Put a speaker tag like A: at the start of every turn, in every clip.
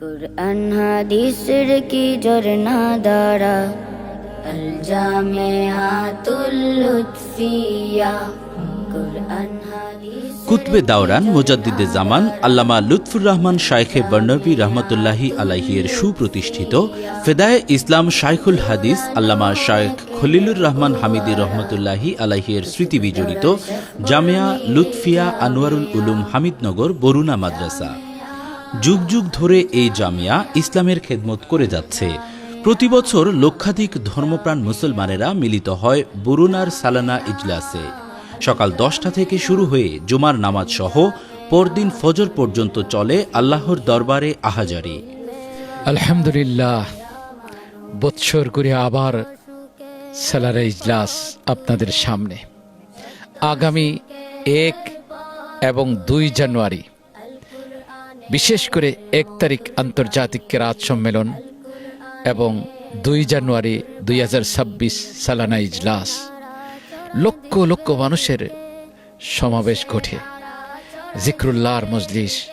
A: কুরআন হাদিসের কি ঝরনা দ্বারা? আল জামিআতুল লুৎফিয়া কুরআন
B: কুতবে দাওরান মুজাদ্দিদে জামান আল্লামা লুৎফুর রহমান শাইখে বর্ণবী রহমতুল্লাহি আলাহিয়ের সুপ্রতিষ্ঠিত ফেদায়ে ইসলাম শাইখুল হাদিস আল্লামা শাইখ খলিলুর রহমান হামিদি রহমতুল্লাহি আলাহিয়ের স্মৃতি বিজড়িত জামিয়া লুৎফিয়া আনোয়ারুল উলুম হামিদনগর বরুণা মাদ্রাসা। যুগ যুগ ধরে এই জামিয়া ইসলামের খেদমত করে যাচ্ছে। প্রতি বছর লক্ষাধিক ধর্মপ্রাণ মুসলমানেরা মিলিত হয় বরুণার সালানা ইজলাসে। সকাল দশটা থেকে শুরু হয়ে জুমার নামাজ সহ পরদিন ফজর পর্যন্ত চলে আল্লাহর দরবারে আহাজারি।
C: আলহামদুলিল্লাহ, বৎসর করে আবার স্যালারে ইজলাস আপনাদের সামনে। আগামী এক এবং দুই জানুয়ারি বিশেষ করে এক তারিখ আন্তর্জাতিক কেরাত সম্মেলন এবং দুই জানুয়ারি দুই হাজার ছাব্বিশ সালানা ইজলাস। লক্ষ লক্ষ মানুষের সমাবেশ ঘটে। জিক্রুল্লাহর মজলিস।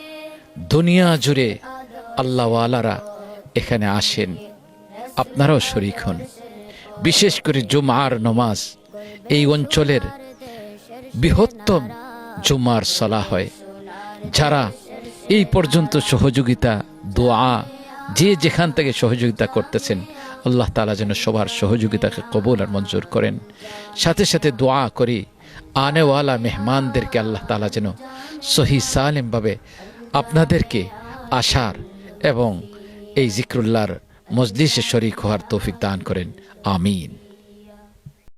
C: দুনিয়া জুড়ে আল্লাহওয়ালারা এখানে আসেন। আপনারাও শরিক হন। বিশেষ করে জুমার নমাজ। এই অঞ্চলের বৃহত্তম জুমার সলা হয়। যারা এই পর্যন্ত সহযোগিতা, দোয়া, যে যেখান থেকে সহযোগিতা করতেছেন, আল্লাহ তালা যেন সবার সহযোগিতাকে কবুল আর মঞ্জুর করেন। সাথে সাথে দোয়া করি, আনেওয়ালা মেহমানদেরকে আল্লাহ তালা যেন সহি সালেমভাবে আপনাদেরকে আসার এবং এই জিক্রুল্লাহর মজলিসে শরিক হওয়ার তৌফিক দান করেন। আমিন।